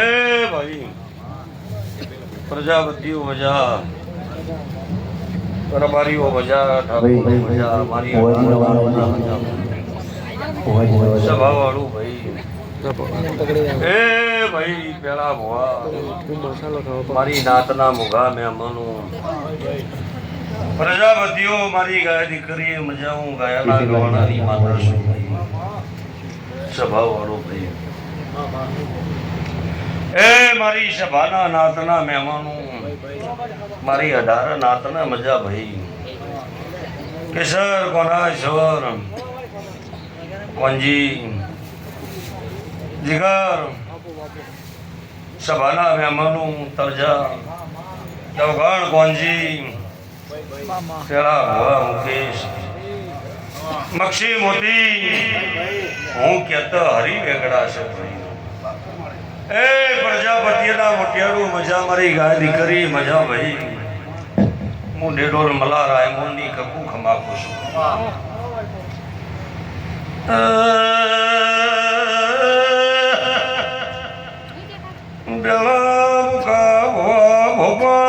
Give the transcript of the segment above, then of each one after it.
એ ભાઈ પ્રજાપતિઓ મજા. રબારીઓ મજા ઠાકોર મજા મારી મજા. સ્વભાવ વાળું ભાઈ. એ ભાઈ પેલા ભુવા. મારી નાતના મુઘા મહેમાનો. પ્રજાપતિઓ મારી ગાય દીકરી મજા હું ગાયલા ગવાણાની માતા છું. સ્વભાવ વાળો ભાઈ. એ મારી સભાના નાતના મહેમાનો, મારી અઢાર નાતના મજા ભાઈ કેસર કોના સવર? કોંજી જીગર? સભાના મહેમાનો, તરજા. ચૌગાણ કોંજી પેલા ભવા મુકેશ. મક્ષી મોતી. હું કેતો હરી વેગડા છે ભાઈ એ પ્રજાપતિના મોટિયારું મજા મારી ગાય દીકરી, મજા ભાઈ. હું ડેડોર મલા રાયમોની કપુ ખમાકું છું. બેલા મુકા ભવા ભોપા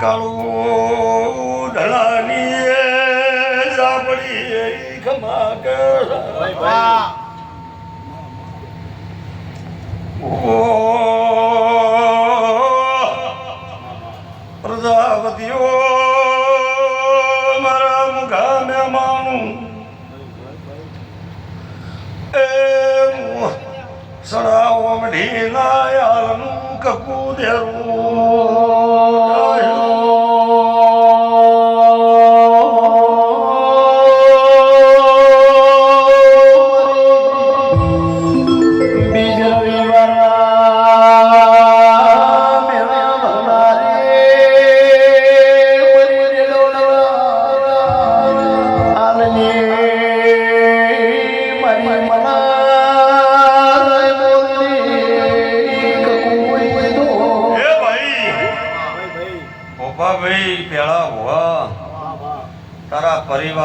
કાળું ઢળાની સાંભળી ખમા પ્રજાપતિઓ મારા મુખા મહેમાનું એ સડાવો મઢીના યારનું કકુ એ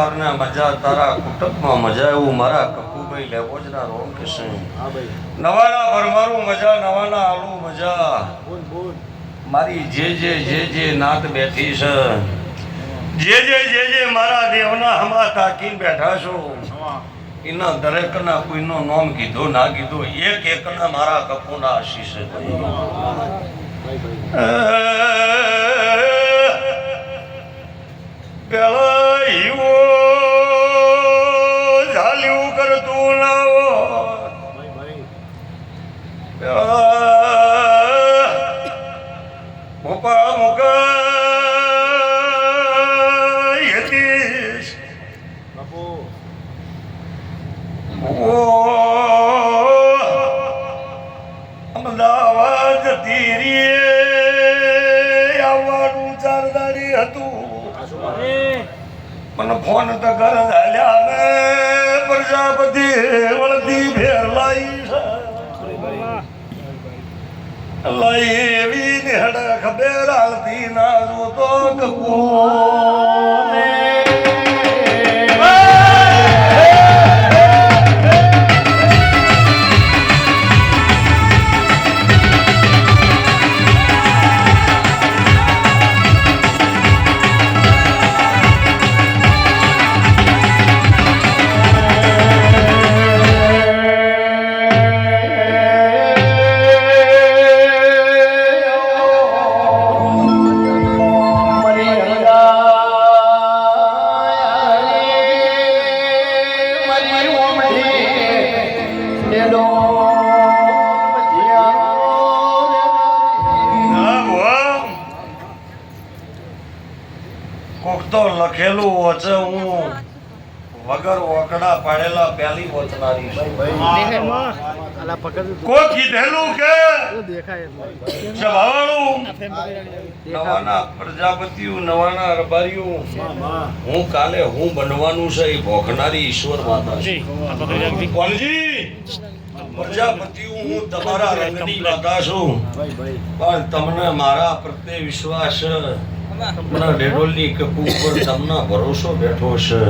પરિવારને મજા તારા કુટુંબમાં મજા એવું મારા કકુભાઈ લેબોજના રોમ કિશન નવાના ભરમારું મજા નવાના આલુ મજા. મારી જે જે જે જે નાત બેઠી છે. જે જે જે જે મારા દેવના હમા તાકીને બેઠા છો. એના દરેકના કોઈનો નામ કીધો ના કીધો એક એકના મારા કપૂના આશીષ છે. પેલા ઝાલ્યું તું લાવો અમદાવાદ તીરીએ આવવાનું ચાર હતું મને ફોન તો ઘર વળતી ફેર લાઈ લાઈ એવી નિહડ ખબેર હાલતી ના જોતો કપૂને કોઈ કીધેલું કે? જવાવાળું? નવાના પ્રજાપતિઓ નવાના રબારીઓ. હું કાલે હું બનવાનું છે એ ભોખનારી ઈશ્વર માતા છે. પ્રજાપતિ હું તમારા રંગની માતા છું. પણ તમને મારા પ્રત્યે વિશ્વાસ મને ડેડોલની કપુ ઉપર તમને ભરોસો બેઠો છે.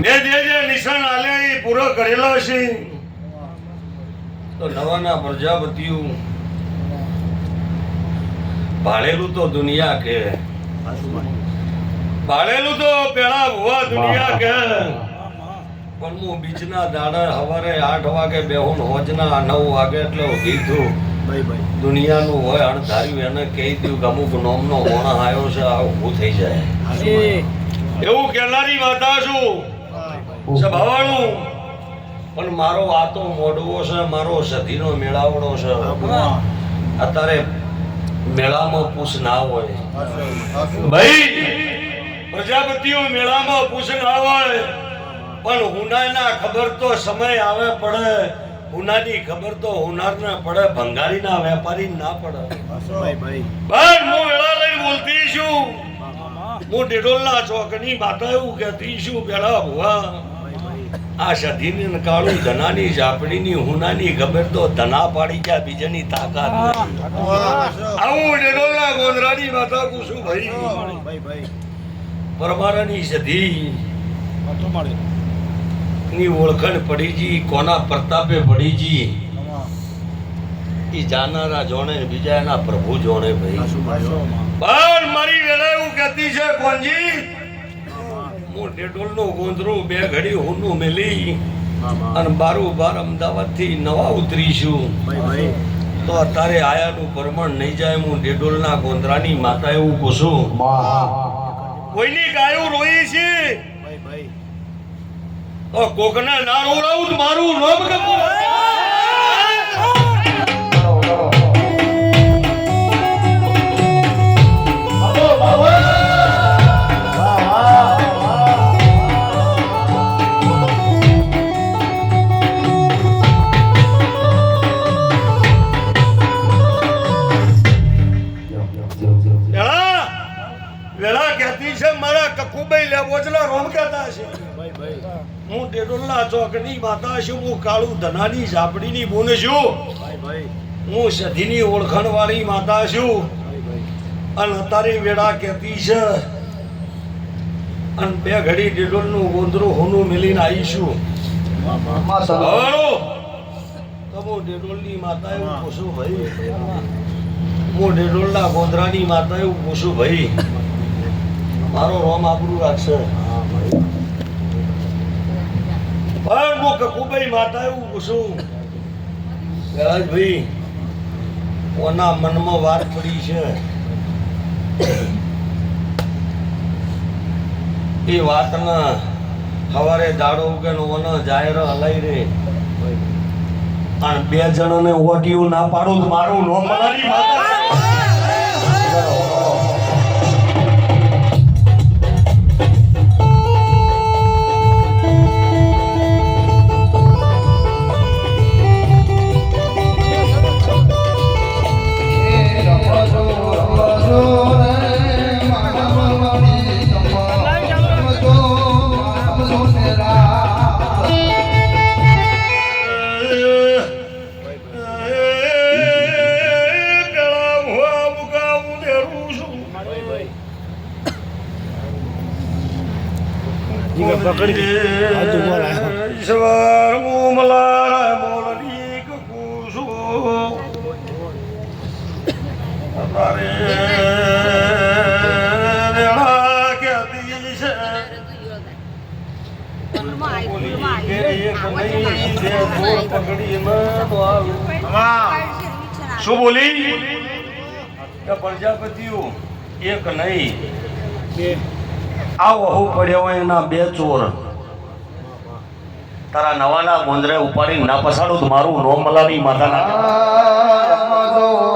મેં જે જે નિશાન આલ્યા એ પૂરો કરેલો છે તો નવાના પ્રજાપતિઓ. ભાળેલું તો દુનિયા કે. ભાળેલું તો પેલા ભુવા દુનિયા કે. પણ હું બીજના દાડે સવારે આઠ વાગે બેહું ને હોજના નવ વાગે એટલે ઊભી થયું દુનિયાનું હોય અણધાર્યું એને કહી દઉં કે અમુક નોમનો હોણા આવ્યો છે આ ઊભું થઈ જાય. એવું કેનારી માતા છું સભાવાળું પણ મારો વાતો મોડવો છે મારો સધીનો મેળાવડો છે. અત્યારે મેળામાં પૂછ ના હોય. ભાઈ પ્રજાપતિઓ મેળામાં પૂછ ના હોય. પણ હુનાના ખબર તો સમય આવે પડે. હુનાની ખબર તો હુનારને પડે ભંગારીના વેપારી ના પડે. ભાઈ હું વેળા લઈ બોલતી છું. હું ડેડોલના ચોકની માતા એવું કહેતી છું પેલા ભુવા. આ સધીની ને કાળું ધનાની ઝાપડીની હુનાની ખબર તો ધના પાડી ગયા બીજાની તાકાત. આવું ડેડોલના ગોંદરાની માતા કુસુ ભાઈ પરમારાની સધી ની ઓળખણ પડીજી કોના પ્રતાપે પડીજી ઈ જાનારા જોણે બીજા એના પ્રભુ જોણે ભાઈ. પણ મારી વેળા એવું કહેતી છે કોનજી હું ડેડોલનું ગોંદરું બે ઘડી હુનું મેલી અને બારું બાર અમદાવાદથી નવા ઉતરીશું. તો અત્યારે આયાનું પરમણ નહીં જાય હું ડેડોલના ગોંધરાની માતા એવું પૂછું કોઈની ગાયું રોઈ છે? તો કોક ના રોવડાવું મારું નામ ડેડોલના માતા છું, હું કાળું ધનાની ઝાપડીની બોન છું. હું સધીની ઓળખણ વાળી માતા છું. અને અત્યારે વેળા કહેતી છે, અને બે ઘડી ડેડોલનું ગોંદરું હોનું મિલીને આવીશું માતા એવું ભાઈ, હું ડેડોલના ગોંદરાની માતા એવું ભાઈ, મારો રોમ આબરું રાખશે. પણ હું કકુભાઈ માતા એવું પૂછું. ભાઈ કોના મનમાં વાત પડી છે. એ વાતના સવારે દાડો ઉગે ઓને જાહેર હલાઈ રે. અને બે જણાને ઓટિયું ના પાડું મારું નો મારી માતા ઈશ્વર હું મલારા મોરલી કુશું તારે વેળા કહેતી છે એક નહીં બે ગોળ પકડીને શું બોલી? પ્રજાપતિઓ એક નહીં. આ વહુ પડ્યો હોય એના બે ચોર. તારા નવાના ગોંદરે ઉપાડી ના પસાડું મારું નો મલાની ચોક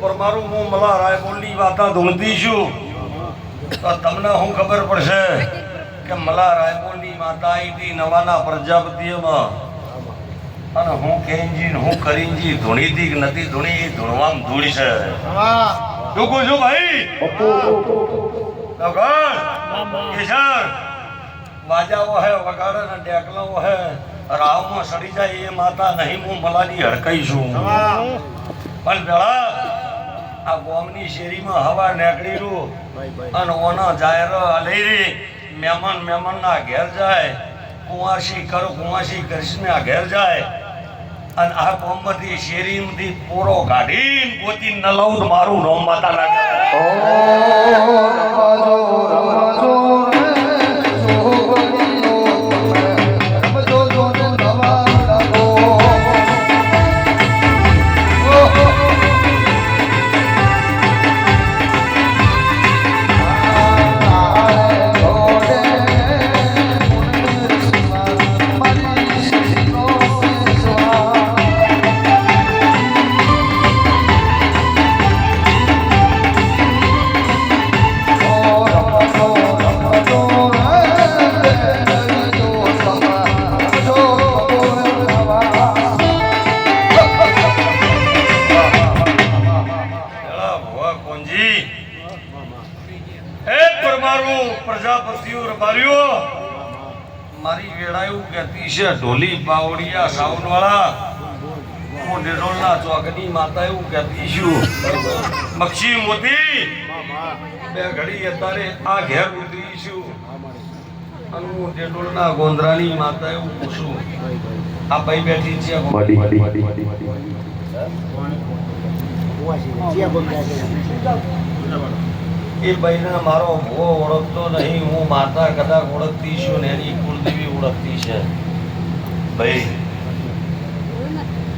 પરમારું હું મલા રાયપુરની વાતા ધૂણતી છું તો તમને હું ખબર પડશે કે મલા રાયપુરની માતા અહીંથી નવાના પ્રજાપતિઓમાં? અને હું કેનજી હું કરીનજી ધૂણીતી કે નથી ધૂણી, એ ધૂણવામાં ધૂળી છે. છું ભાઈ? કિશન વાજાઓ વગાડે ને ડેકલાઓ હે. રાવમાં સડી જાય એ માતા નહીં, હું મલાની હડકાઈ છું. પણ પેલા આ ગોમની શેરીમાં હવા નીકળીલું અને ઓનો જાહેર લઈ રહી. મહેમાન મહેમાનના ઘેર જાય. કુંવાસી કર કુંવાસી કૃષ્ણના ઘેર જાય. અને આ ગોમમાંથી શેરીમાંથી પૂરો કાઢીને પોતી નલાઉદ મારું નોમ માતા લાગે છું મક્ષી મોતી. બે ઘડી અત્યારે આ ઘેર ઉતરી છું. અને હું ડેડોલના ગોંધરાની માતા એવું પૂછું આ ભાઈ બેઠી છે એ ભાઈને મારો ભો ઓળખતો નહીં હું માતા કદાચ ઓળખતી છું ને એની કુળદેવી ઓળખતી છે. ભાઈ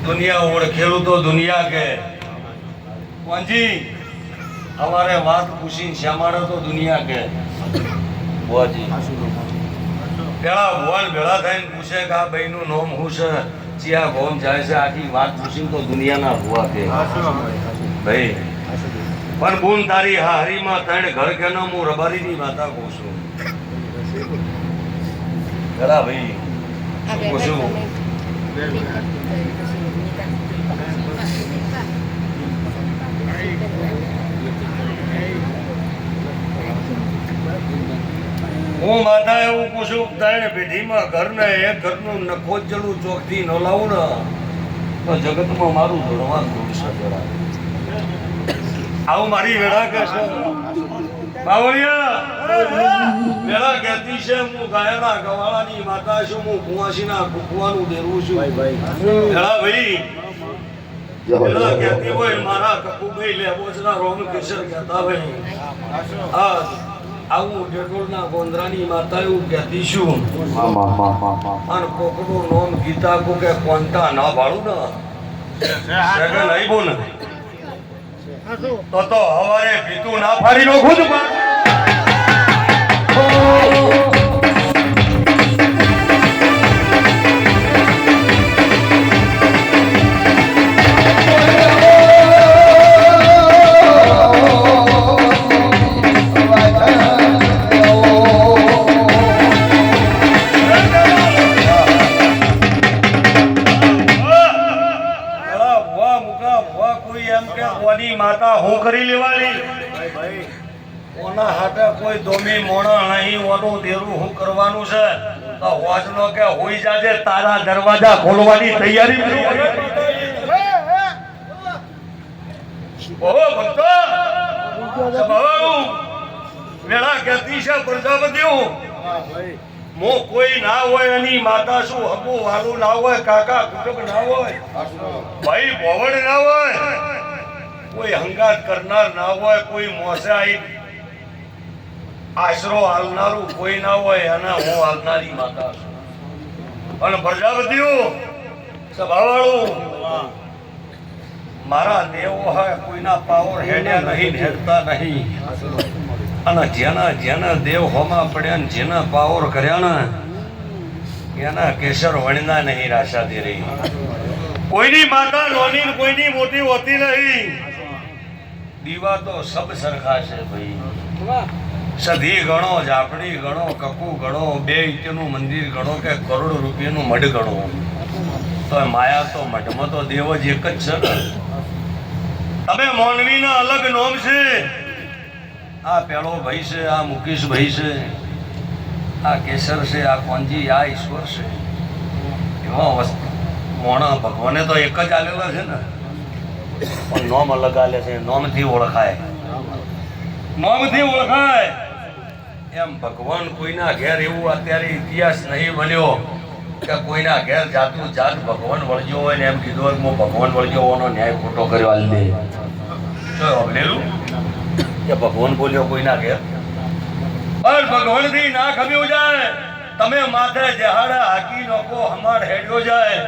દુનિયા ઓળખેલું તો દુનિયા કે. કોંજી અમારે વાત પૂછીને શ્યામાડો તો દુનિયા કે? ભુવાજી. પેલા ભુવાન ભેળા થઈને પૂછે કે આ ભાઈનું નામ હું છે? ચિયા ગોમ જાય છે આખી વાત પૂછીને તો દુનિયાના ભુવા કે. ભાઈ પણ બૂન તારી હારીમાં ત્રણ ઘર કે ન હું રબારીની વાતા કહું છું. ખરા ભાઈ પૂછું. હું માતા એવું પૂછું ત્રણ પેઢીમાં ઘરને એ ઘરનું નખોજલું ચોકથી ન લાવું ને તો જગતમાં મારું ધોળવાન ધોળશે જરા. આવું મારી વેળા કે છે. બાવળિયા વેળા કહેતી છે હું ગાયના ગવાળાની માતા છું હું કુંવાસીના કુકવાનું દેરું છું. વેળા ભાઈ વેળા કહેતી હોય મારા લેબોચના રોમ કિશોર કહેતા ભાઈ હા આવું ડેટોલના ગોંદરાની માતા એવું કહેતી છું અને કોકનું નોમ ગીતા કો કે કોંતા ના ભાડું ને સેગન ને તો તો હવારે ભીતું ના ફાડી નો ખુદ ઓનું દેરું હું કરવાનું છે? તો હોજનો કે હોઈ જાજે તારા દરવાજા ખોલવાની તૈયારી ઓહો, ભક્તો! વેળા કહેતી છે પ્રજાપતિઓ. મો કોઈ ના હોય, એની માતા શું હકુ વાલું ના હોય, કાકા કુટુંબ ના હોય? ભાઈ ભોવડ ના હોય? કોઈ હંગાત કરનાર ના હોય, કોઈ મોસાઈ આશરો હાલનારું કોઈ ના હોય અને હું હાલનારી માતા અને પ્રજાપતિઓ, સભાવાળું, મારા દેવો હોય, કોઈના પાવર હેડ્યા નહીં, હેડતા નહીં. અને જેના જેના દેવ હોમાં પડ્યા ને જેના પાવર કર્યા ને, એના કેસર વણના નહીં રાશાથી રહી. કોઈની માતા નાની કોઈની મોટી હોતી નહીં. દીવા તો સબ સરખા છે ભાઈ. સધી ગણો, ઝાપડી ગણો, કકુ ગણો, બે ઇંચનું મંદિર ગણો કે કરોડ રૂપિયાનું મઢ ગણો તો માયા તો મઢમાં તો દેવ જ એક જ છે તમે મોનવીના અલગ નોમ છે. આ પેલો ભાઈ છે, આ મુકેશ ભાઈ છે, આ કેસર છે, આ કોંજી આ ઈશ્વર છે. એમાં વસ્તુ મોણા ભગવાને તો એક જ આલેલા છે ને. પણ નોમ અલગ આલે છે, નોમથી ઓળખાય. નોમથી ઓળખાય. એમ ભગવાન કોઈના ઘેર એવું અત્યારે ઇતિહાસ નહીં બન્યો કે કોઈના ઘેર જાતું જાત ભગવાન વળગ્યો હોય ને એમ કીધું હોય હું ભગવાન વળગ્યો હોવાનો ન્યાય ખોટો કર્યો હાલ દે અભલેલું કે ભગવાન બોલ્યો કોઈના ઘેર? પણ ભગવાનથી ના ખમ્યું જાય. તમે માથે જહાડા હાકી નોકો હમાર હેડ્યો જાય.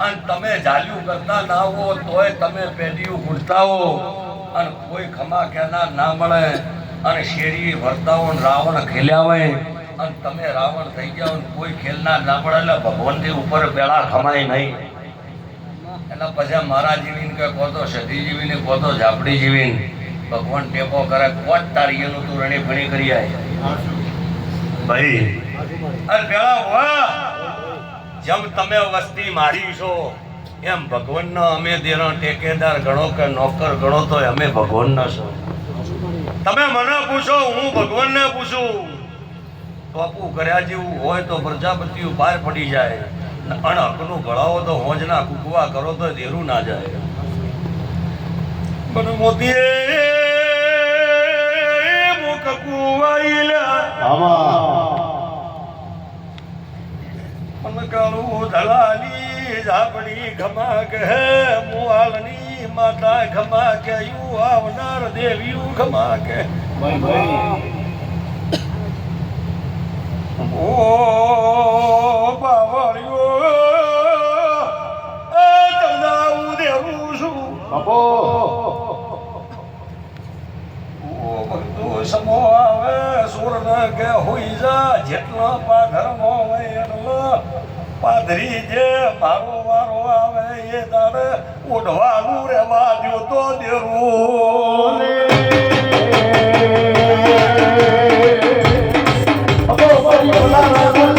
અને તમે જાલ્યું કરતા ના હો, તોય તમે પેઢીઓ ઉડતા હો અને કોઈ ખમા કહેનાર ના મળે. અને શેરી વર્તાવો રાવણ ખેલ્યા હોય અને તમે રાવણ થઈ ગયા હોય કોઈ ખેલનાર ના પડે એટલે ભગવાનથી ઉપર પેલા ખમાય નહીં. એટલે પછી મારા જીવીને કે કોતો સતી જીવીને કોતો ઝાપડી જીવીને ભગવાન ટેકો કરે કોટ તારી એનું તું રણી ફણી કરી આવે ભાઈ, અરે પેલા વાહ જેમ તમે વસ્તી મારી છો, એમ ભગવાનનો અમે તેનો ટેકેદાર ગણો કે નોકર ગણો તો અમે ભગવાનના છો. તમે મને પૂછો હું ભગવાનને પૂછું. બાપુ કર્યા જેવું હોય તો પ્રજાપતિઓ બહાર પડી જાય. અણહકનું ગળાવો તો હોજના કૂકવા કરો તો દેરું ના જાય. પણ મોતીએ કુવાઈલા ધલાલી ઝાપડી ખમા કે મુવાલની માતા ખમા કે યુ આવનાર દેવ્યું ખમા કે ઓ બાવળિયો એ તદાઉ દેવું છું. ઓ ભક્તો સમો આવે સુરન કે હોઈ જા જેટલો પાધર્મો હોય એટલો પાધરી જે મારો વારો આવે એ તારે ઓઢવાનું રહેવા દ્યો તો દેવું. તમે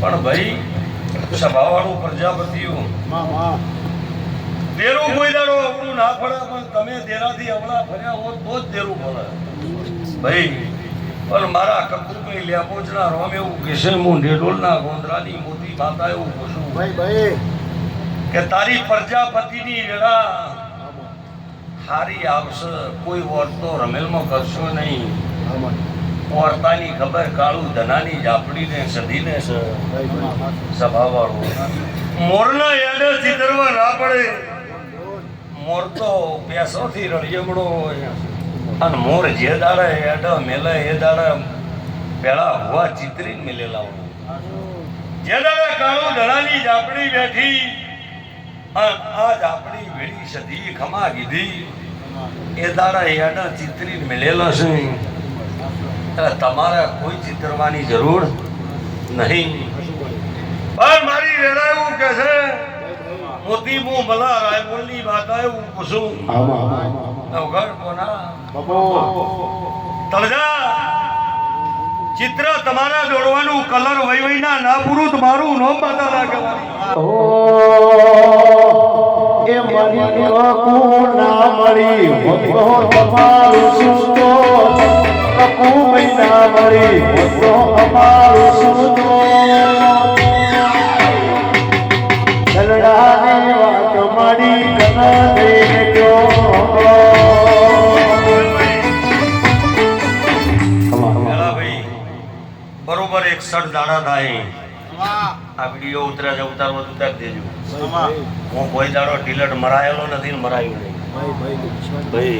પણ ભાઈ સભાવાળું પ્રજાપતિઓ. દેરું કોઈ દાડો અવળું ના પડે પણ તમે દેરાથી અવળા ફર્યા હોત તો જ દેરું પડે ભાઈ પણ મારા કપૂરભાઈ લેપોચના રોમ એવું કહેશે હું ઢેઢોલના ગોંદરાની મોતી માતા એવું પૂછું કે તારી પ્રજાપતિની વેળા હારી આવશે કોઈ વર્તો રમેલમાં કરશો નહીં. વર્તાની ખબર, કાળું ધનાની જાપડીને સધીને સભાવાળો. મોરના યાડે ચિતરવા ના પડે. મોર તો પેસોથી રળિયમડો હોય. અને મોર જે દાડે યાડે મેલે એ દાડે પેલા હોવા ચિતરીને મેલેલા હોય. જે દાડે કાળું ધનાની જાપડી બેઠી આ જાપડી વેડી સધી ખમા કીધી, એ દાડા યાડા ચિતરીને મેલેલા છે. એટલે તમારે કોઈ ચિતરવાની જરૂર નહીં. પણ મારી વેળા એવું કે છે મોતી મું ભલા રાયપુરની માતા એવું પૂછું. નવઘર કોના? તળજા ચિત્ર તમારા દોડવાનું કલર વય વયના ના પૂરું તમારું નોમ ના કહેવાની એ મરી કકુ ના મળી તમારું સુતો કકુ એક મળી હોતો અમારું સુતો ચલડાની વાત મળી કના દઈને ગયો પેલા ભાઈ એકસઠ થાય. આ વીડિયો ઉતરા છે ઉતારવા ઉતારી દેજો. હું કોઈ દાડો ઢીલટ મરાયેલો નથી ને મરાયું નહીં. ભાઈ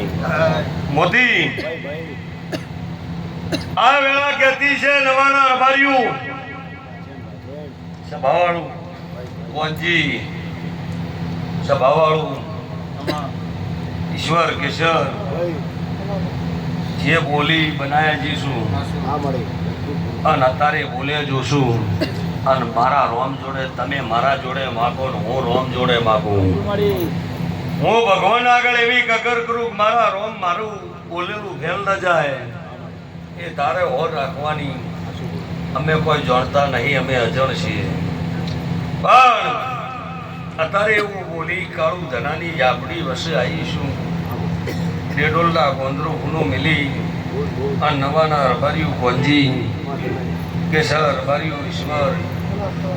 મોદી આ વેળા કહેતી છે નવાના રબારિયું સભાવાળું. કોંજી સભાવાળું. ઈશ્વર કેશર. જે બોલી બનાયા જીશું અને અત્યારે બોલે જોશું. અને મારા રોમ જોડે, તમે મારા જોડે માગો ને હું રોમ જોડે માગું. હું ભગવાન આગળ એવી કગર કરું મારા રોમ મારું બોલેલું ફેલ ન જાય. એ તારે ઓર રાખવાની. અમે કોઈ જાણતા નહીં, અમે અજણ છીએ. પણ અત્યારે એવું બોલી કાળું ધનાની યાપડી વસે આવીશું ડેડોલના ગોંદરું હુનું મિલી, આ નવાના રબારિયું ગોંજી, કેસર રબારીઓ ઈશ્વર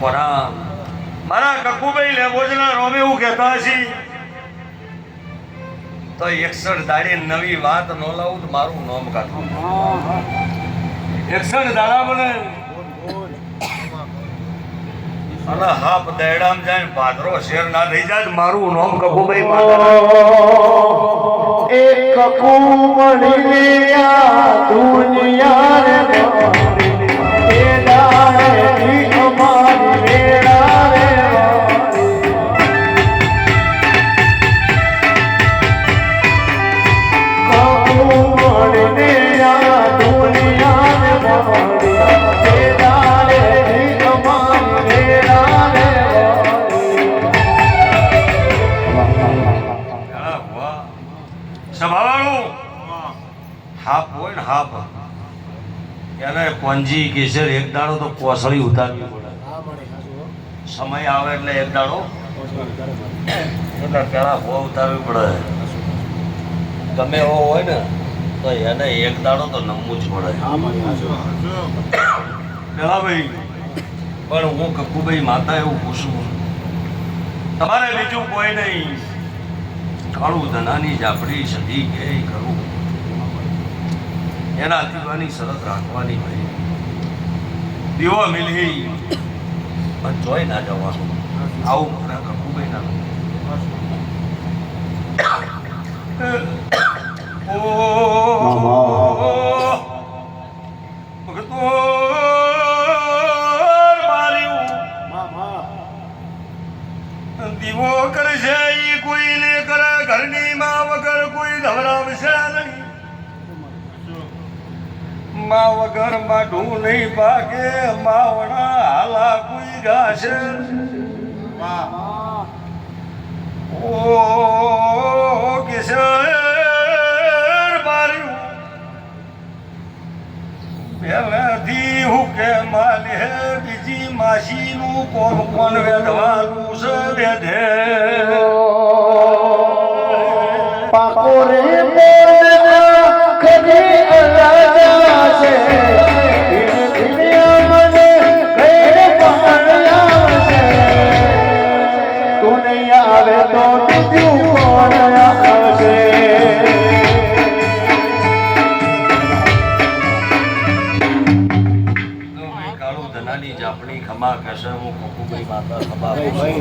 પરામ મારા કકુભાઈ લેબોજના રોમે એવું કહેતા હશે તો એકસઠ દાડે નવી વાત ન લાવું તો મારું નોમ કાઢવું એકસઠ દાડા બને અને હાપ દેડામ જાય ને ભાદરો શેર ના થઈ જાય મારું નોમ કપુભાઈ માતા એક કુમળી આ દુનિયા એને કોંજી કેસર એક દાડો તો કોસળી ઉતારવી પડે. સમય આવે એટલે એક દાડો એટલે પેલા ભો ઉતારવી પડે. ગમે એવો હોય ને તો એને એક દાડો તો નમવું જ પડે. પેલા ભાઈ પણ હું કકુભાઈ માતા એવું પૂછું. તમારે બીજું કોઈ નહીં. કાળું ધનાની જાપડી સદી કે કરું. એના દીવાની શરત રાખવાની ભાઈ દીવો મિલહી પણ જોઈ ના જવાનું આવું મારા ખૂબ ના દીવો કરશે ઈ કોઈને કરે ઘરની માં વગર કોઈ ધવરાવશે નહીં માં વગર માઢું નહીં પાકે, માવણા હાલા કુઈ ગાશે. ઓ કિશોર બાર્યું પહેલેથી હું કે માલે બીજી માસીનું કોણ કોણ વેધવાનું છે વેધે. પાકો રે ખમા કશે હું માતા ખમા